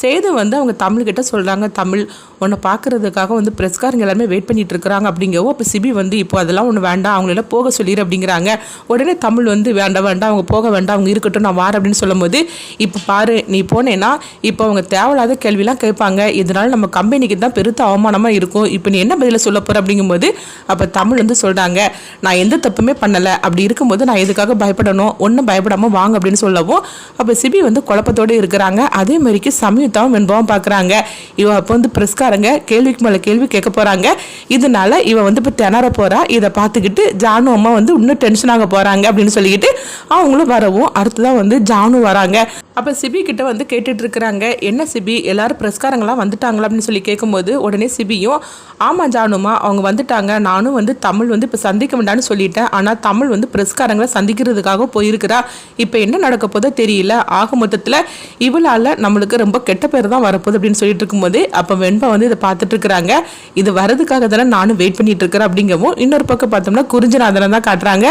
சேது வந்து அவங்க தமிழ்கிட்ட சொல்கிறாங்க தமிழ் உன்னை பார்க்குறதுக்காக வந்து பிரஸ்காரங்க எல்லாருமே வெயிட் பண்ணிட்டு இருக்கிறாங்க அப்படிங்கவோ அப்போ சிபி வந்து இப்போ அதெல்லாம் ஒன்று வேண்டாம் அவங்களெல்லாம் போக சொல்லிடு அப்படிங்கிறாங்க. உடனே தமிழ் வந்து வேண்டாம் வேண்டாம் அவங்க போக வேண்டாம் அவங்க இருக்கட்டும் நான் வாரேன் அப்படின்னு சொல்லும்போது இப்போ பாரு நீ போனேன்னா இப்போ அவங்க தேவையில்லாத கேள்விலாம் கேட்பாங்க. இதனால நம்ம கம்பெனிக்கு தான் பெருத்த அவமானமாக இருக்கும். இப்போ நீ என்ன பதில சொல்ல போகிற அப்படிங்கும்போது அப்போ தமிழ் வந்து சொல்கிறாங்க நான் எந்த தப்புமே பண்ணலை. அப்படி இருக்கும்போது நான் எதுக்காக பயப்படணும்? ஒன்றும் பயப்படாமல் வாங்க அப்படின்னு சொல்லவும் அப்போ சிபி வந்து குழப்பத்தோடு இருக்கிறாங்க. அதே மாதிரிக்கு சமயத்தாவும் வெண்பாவும் பார்க்குறாங்க. இவன் அப்போ வந்து பிரஸ்காரங்க. கேள்விக்கு மேலே கேள்வி கேட்க போகிறாங்க இதனால இவன் வந்து இப்போ திணற போகிறா இதை பார்த்துக்கிட்டு ஜானு அம்மா வந்து இன்னும் டென்ஷன் ஆக போகிறாங்க அப்படின்னு சொல்லிக்கிட்டு அவங்களும் வரவும் அடுத்ததான் வந்து ஜானு வராங்க. அப்போ சிபி கிட்ட வந்து கேட்டுட்டு இருக்கிறாங்க. என்ன சிபி? எல்லாரும் பிரஸ்காரங்களாம் வந்துட்டாங்களா அப்படின்னு சொல்லி கேட்கும்போது உடனே சிபியும் ஆமாம் ஜானுமா அவங்க வந்துட்டாங்க. நானும் வந்து தமிழ் வந்து இப்போ சந்திக்க வேண்டாம்னு சொல்லிட்டேன். ஆனால் தமிழ் வந்து பிரஸ்காரங்களை சந்திக்கிறதுக்காக போயிருக்கிறா. இப்போ என்ன நடக்க போதோ தெரியல. ஆக மொத்தத்தில் இவளால் நம்மளுக்கு ரொம்ப கெட்ட பேர் தான் வரப்போகுது அப்படின்னு சொல்லிட்டு இருக்கும்போது அப்போ வெண்பா வந்து இதை பார்த்துட்டு இருக்கிறாங்க இது வரதுக்காக தானே நானும் வெயிட் பண்ணிட்டு இருக்கிறேன் அப்படிங்கவும் இன்னொரு பக்கம் பார்த்தோம்னா குறிஞ்சநாதனை தான் காட்டுறாங்க.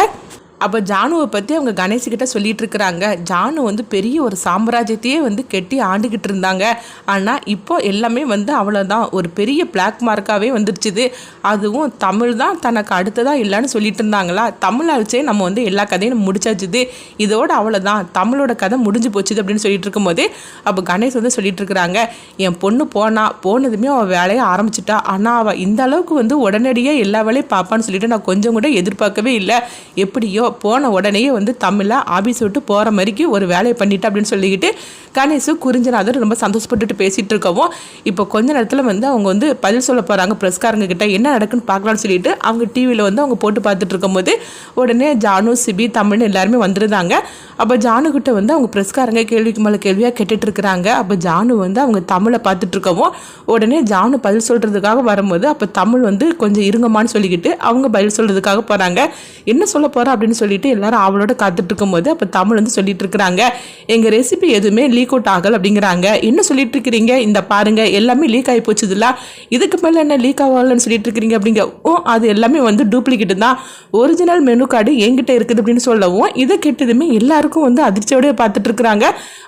அப்போ ஜானுவை பற்றி அவங்க கணேஷ்கிட்ட சொல்லிட்டு இருக்கிறாங்க. ஜானு வந்து பெரிய ஒரு சாம்ராஜ்யத்தையே வந்து கெட்டி ஆண்டுக்கிட்டு இருந்தாங்க. ஆனால் இப்போ எல்லாமே வந்து அவ்வளோதான் ஒரு பெரிய பிளாக் மார்க்காகவே வந்துருச்சுது. அதுவும் தமிழ் தான் தனக்கு அடுத்ததாக இல்லைன்னு சொல்லிட்டு இருந்தாங்களா? தமிழை வச்சே நம்ம வந்து எல்லா கதையும் முடிச்சாச்சுது. இதோட அவ்வளோதான் தமிழோட கதை முடிஞ்சு போச்சுது அப்படின்னு சொல்லிட்டு இருக்கும்போது அப்போ கணேஷ் வந்து சொல்லிட்டு இருக்கிறாங்க. என் பொண்ணு போனா போனதுமே அவள் வேலையை ஆரம்பிச்சிட்டா. ஆனால் அவள் இந்த அளவுக்கு வந்து உடனடியாக எல்லா வேலையும் பார்ப்பான்னு சொல்லிட்டு நான் கொஞ்சம் கூட எதிர்பார்க்கவே இல்லை. எப்படியோ போன உடனேயே வந்து தமிழை ஆபீஸ் விட்டு போகிற மாதிரிக்கு ஒரு வேலையை பண்ணிட்டு அப்படின்னு சொல்லிக்கிட்டு கணேஷும் குறிஞ்சநாதர் ரொம்ப சந்தோஷப்பட்டுட்டு பேசிகிட்டு இருக்கவும் இப்போ கொஞ்ச நேரத்தில் வந்து அவங்க வந்து பதில் சொல்ல போகிறாங்க ப்ரெஸ்காரங்க கிட்ட என்ன நடக்குன்னு பார்க்கலாம்னு சொல்லிட்டு அவங்க டிவியில் வந்து அவங்க போட்டு பார்த்துட்டு இருக்கும்போது உடனே ஜானு சிபி தமிழ்னு எல்லாருமே வந்துருந்தாங்க. அப்போ ஜானுக்கிட்ட வந்து அவங்க ப்ரெஸ்காரங்க கேள்விக்கு மேலே கேள்வியாக கேட்டுட்ருக்குறாங்க அப்போ ஜானு வந்து அவங்க தமிழை பார்த்துட்ருக்கவும் உடனே ஜானு பதில் சொல்கிறதுக்காக வரும்போது அப்போ தமிழ் வந்து கொஞ்சம் இருங்கம்மான்னு சொல்லிக்கிட்டு அவங்க பதில் சொல்கிறதுக்காக போகிறாங்க என்ன சொல்ல போகிறா அப்படின்னு சொல்லிட்டு எல்லாரும் அவளோட காத்துட்ருக்கும் போது அப்போ தமிழ் வந்து சொல்லிட்டு இருக்கிறாங்க. எங்கள் ரெசிபி எதுவுமே லீக் அவுட் ஆகல் அப்படிங்கிறாங்க. என்ன சொல்லிட்டு இருக்கிறீங்க? இந்த பாருங்க எல்லாமே லீக் ஆகி போச்சுதுல இதுக்கு மேலே என்ன லீக் ஆகலன்னு சொல்லிட்டு இருக்கிறீங்க அப்படிங்க ஓ அது எல்லாமே வந்து டூப்ளிகேட் தான். ஒரிஜினல் மெனு கார்டு என்கிட்ட இருக்குது அப்படின்னு சொல்லவும் இதை கேட்டதுமே எல்லாருக்கும் வந்து அதிர்ச்சியோடய பார்த்துட்டு இருக்கிறாங்க.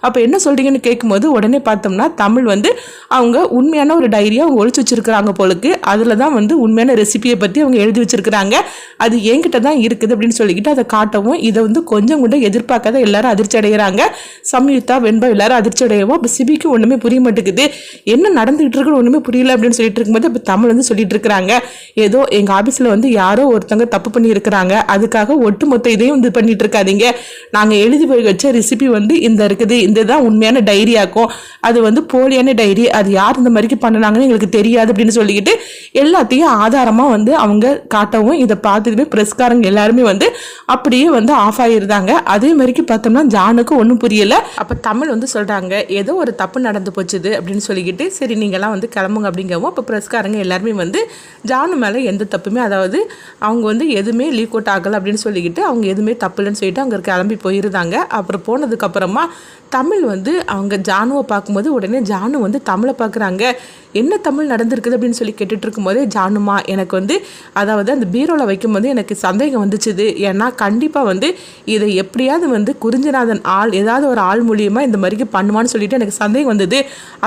அப்போ என்ன சொல்றீங்கன்னு கேட்கும்போது உடனே பார்த்தோம்னா தமிழ் வந்து அவங்க உண்மையான ஒரு டைரியாக அவங்க ஒழிச்சு வச்சிருக்கிறாங்க போலுக்கு. அதில் தான் வந்து உண்மையான ரெசிபியை பற்றி அவங்க எழுதி வச்சிருக்கிறாங்க. அது என்கிட்ட தான் இருக்குது அப்படின்னு சொல்லிக்கிட்டு அதை காட்டவும் இதை வந்து கொஞ்சம் கூட எதிர்பார்க்காத எல்லாரும் அதிர்ச்சி அடைகிறாங்க சம்யுக்தா வெண்பா எல்லாரும் அதிர்ச்சி அடையவும் அப்போ சிபிக்கு ஒன்றுமே புரிய மாட்டேங்குது. என்ன நடந்துகிட்டு இருக்குன்னு ஒன்றுமே புரியல அப்படின்னு சொல்லிட்டு இருக்கும்போது அப்போ தமிழ் வந்து சொல்லிட்டு இருக்கிறாங்க. ஏதோ எங்கள் ஆஃபீஸில் வந்து யாரோ ஒருத்தவங்க தப்பு பண்ணியிருக்கிறாங்க. அதுக்காக ஒட்டுமொத்த இதையும் இது பண்ணிட்டு இருக்காதீங்க. நாங்கள் எழுதி போய் வச்ச ரெசிபி வந்து இந்த இருக்குது. இந்த தான் உண்மையான டைரியாக்கும் அது வந்து போலியான டைரி அது யார் இந்த மாதிரிக்கு பண்ணினாங்கன்னு எங்களுக்கு தெரியாது அப்படின்னு சொல்லிக்கிட்டு எல்லாத்தையும் ஆதாரமாக வந்து அவங்க காட்டவும் இதை பார்த்துட்டுமே ப்ரெஸ்காரங்க எல்லாருமே வந்து அப்படியே வந்து ஆஃப் ஆகிருந்தாங்க அதே மாதிரிக்கு பார்த்தோம்னா ஜானுக்கு ஒன்றும் புரியலை. அப்போ தமிழ் வந்து சொல்கிறாங்க ஏதோ ஒரு தப்பு நடந்து போச்சுது அப்படின்னு சொல்லிக்கிட்டு சரி நீங்கள்லாம் வந்து கிளம்புங்க அப்படிங்கவும் அப்போ ப்ரெஸ்காரங்க எல்லாருமே வந்து ஜானு மேலே எந்த தப்புமே அதாவது அவங்க வந்து எதுவுமே லீக் அவுட் ஆகலை அப்படின்னு சொல்லிக்கிட்டு அவங்க எதுவுமே தப்பு இல்லைன்னு சொல்லிட்டு அவங்க கிளம்பி போயிருந்தாங்க. அப்புறம் போனதுக்கப்புறமா தமிழ் வந்து அவங்க ஜானுவை பார்க்கும்போது உடனே ஜானு வந்து தமிழை பார்க்குறாங்க. என்ன தமிழ் நடந்திருக்குது அப்படின்னு சொல்லி கேட்டுட்டு இருக்கும்போது ஜானுமா எனக்கு வந்து அதாவது அந்த பீரோவில் வைக்கும்போது எனக்கு சந்தேகம் வந்துச்சுது. ஏன்னா கண்டிப்பாக வந்து இதை எப்படியாவது வந்து குறிஞ்சநாதன் ஆள் ஏதாவது ஒரு ஆள் மூலியமாக இந்த மாதிரி மாதிரிக்கு பண்ணுவான்னு சொல்லிட்டு எனக்கு சந்தேகம் வந்தது.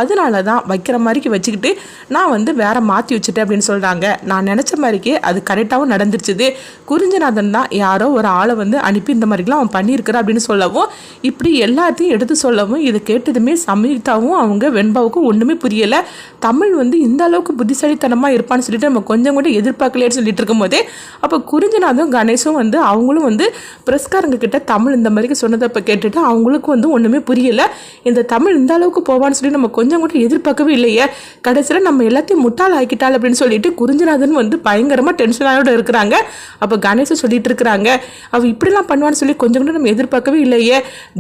அதனால தான் வைக்கிற மாதிரிக்கு வச்சுக்கிட்டு நான் வந்து வேற மாற்றி வச்சுட்டேன் அப்படின்னு சொல்கிறாங்க நான் நினச்ச மாதிரிக்கே அது கரெக்டாகவும் நடந்துருச்சுது. குறிஞ்சநாதன் தான் யாரோ ஒரு ஆளை வந்து அனுப்பி இந்த மாதிரிலாம் அவன் பண்ணியிருக்கிறா அப்படின்னு சொல்லவும் இப்படி எல்லாத்தையும் எடுத்து சொல்லவும் இதை கேட்டதுமே சமீதாவும் அவங்க வெண்பாவுக்கும் ஒன்றுமே புரியலை. தமிழ் வந்து இந்த அளவுக்கு புத்திசாலித்தனமாக இருப்பான்னு சொல்லிட்டு நம்ம கொஞ்சம் கூட எதிர்பார்க்கலையேன்னு சொல்லிட்டு இருக்கும்போதே அப்போ குறிஞ்சநாதும் கணேஷும் வந்து அவங்களும் வந்து பிரஸ்காரங்க கிட்ட தமிழ் இந்த மாதிரி சொன்னதை இப்போ கேட்டுட்டு அவங்களுக்கும் வந்து ஒன்றுமே புரியலை. இந்த தமிழ் இந்த அளவுக்கு போவான்னு சொல்லி நம்ம கொஞ்சம் கூட எதிர்பார்க்கவே இல்லையே. கடைசியில் நம்ம எல்லாத்தையும் முட்டால் ஆக்கிட்டாள் அப்படின்னு சொல்லிட்டு குறிஞ்சநாதன் வந்து பயங்கரமாக டென்ஷனாயோட இருக்கிறாங்க. அப்போ கணேசன் சொல்லிட்டு இருக்கிறாங்க. அவள் இப்படிலாம் பண்ணுவான்னு சொல்லி கொஞ்சம் கூட நம்ம எதிர்பார்க்கவே இல்லையே.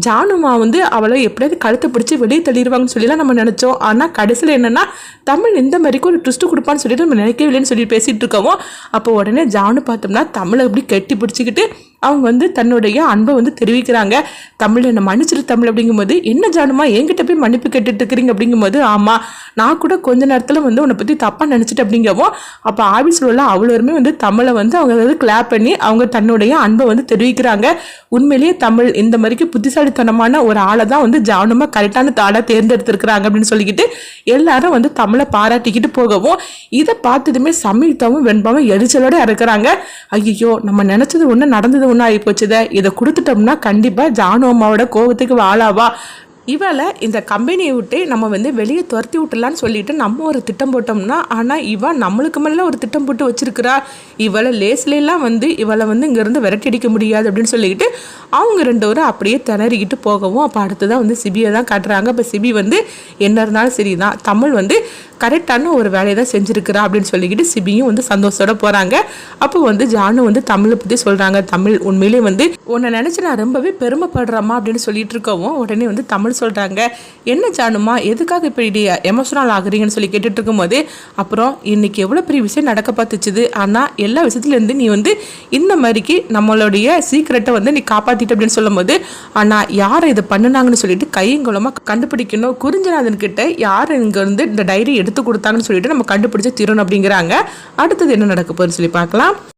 ஜானுமா வந்து அவளை எப்படியாவது கழுத்தை பிடிச்சி வெளியே தள்ளிடுவாங்கன்னு சொல்லிலாம் நம்ம நினச்சோம். ஆனால் கடைசியில் என்னென்னா தமிழ் இந்த மாதிரிக்கு ஒரு ட்விஸ்ட்டு கொடுப்பான்னு சொல்லிட்டு நம்ம நினைக்கவே இல்லைன்னு சொல்லி பேசிகிட்டு இருக்கவும் அப்போ உடனே ஜானு பார்த்தோம்னா தமிழை அப்படி கட்டி பிடிச்சிக்கிட்டு அவங்க வந்து தன்னுடைய அன்பை வந்து தெரிவிக்கிறாங்க. தமிழ் என்ன மன்னிச்சிரு தமிழ் அப்படிங்கும்போது என்ன ஜானுமா என்கிட்ட போய் மன்னிப்பு கேட்டுட்டு இருக்கிறீங்க அப்படிங்கும்போது ஆமாம் நான் கூட கொஞ்ச நேரத்தில் வந்து உன்னை பற்றி தப்பாக நினச்சிட்டு அப்படிங்கவும் அப்போ ஆஃபீஸில் உள்ள அவ்வளோருமே வந்து தமிழை வந்து அவங்க வந்து கிளாப் பண்ணி அவங்க தன்னுடைய அன்பை வந்து தெரிவிக்கிறாங்க. உண்மையிலேயே தமிழ் இந்த மாதிரிக்கு புத்திசாலித்தனமான ஒரு ஆளை தான் வந்து ஜானுமா கரெக்டான தாளாக தேர்ந்தெடுத்திருக்கிறாங்க அப்படின்னு சொல்லிக்கிட்டு எல்லாரும் வந்து தமிழை பாராட்டிக்கிட்டு போகவும் இதை பார்த்ததுமே சமீதாவும் வெண்பாவும் எரிச்சலோட இறக்குறாங்க. ஐயோ நம்ம நினச்சது ஒன்று நடந்தது ஒன்று ஆகி போச்சுதே. இதை கொடுத்துட்டோம்னா கண்டிப்பாக ஜானு அம்மாவோட கோவத்துக்கு வாழாவா? இவளை இந்த கம்பெனியை விட்டு நம்ம வந்து வெளியே துரத்தி விட்டுலான்னு சொல்லிட்டு நம்ம ஒரு திட்டம் போட்டோம்னா ஆனால் இவன் நம்மளுக்கு மேலே ஒரு திட்டம் போட்டு வச்சிருக்கிறா. இவளை லேஸ்லாம் வந்து இவளை வந்து இங்கேருந்து விரட்டி அடிக்க முடியாது அப்படின்னு சொல்லிக்கிட்டு அவங்க ரெண்டு பேரும் அப்படியே திணறிக்கிட்டு போகவும் அப்போ அடுத்ததான் வந்து சிபியை தான் காட்டுறாங்க. அப்போ சிபி வந்து என்ன இருந்தாலும் சரி தான் தமிழ் வந்து கரெக்டான ஒரு வேலையை தான் செஞ்சுருக்கிறா அப்படின்னு சொல்லிக்கிட்டு சிபியும் வந்து சந்தோஷத்தோட போகிறாங்க அப்போ வந்து ஜானு வந்து தமிழை பற்றி சொல்கிறாங்க தமிழ் உண்மையிலே வந்து உன்னை நினச்சி நான் ரொம்பவே பெருமைப்படுறேம்மா அப்படின்னு சொல்லிட்டு இருக்கவும் உடனே வந்து தமிழ் சொல்கிறாங்க என்ன ஜானுமா எதுக்காக இப்படி எமோஷனல் ஆகுறீங்கன்னு சொல்லி கேட்டுட்டு இருக்கும்போது அப்புறம் இன்னைக்கு எவ்வளோ பெரிய விஷயம் நடக்க பார்த்துச்சுது. ஆனால் எல்லா விஷயத்துலேருந்து நீ வந்து இந்த மாதிரிக்கு நம்மளுடைய சீக்கிரட்டை வந்து நீ காப்பாற்றிட்ட அப்படின்னு சொல்லும்போது ஆனால் யாரை இதை பண்ணுனாங்கன்னு சொல்லிட்டு கையங்குளமாக கண்டுபிடிக்கணும். குறிஞ்சநாதன் கிட்ட யார் இங்கே வந்து இந்த டைரி எடுத்து கொடுத்தாங்கன்னு சொல்லிட்டு நம்ம கண்டுபிடிச்சு தீரணும் அப்படிங்கிறாங்க. அடுத்தது என்ன நடக்க போகுதுன்னு சொல்லி பார்க்கலாம்.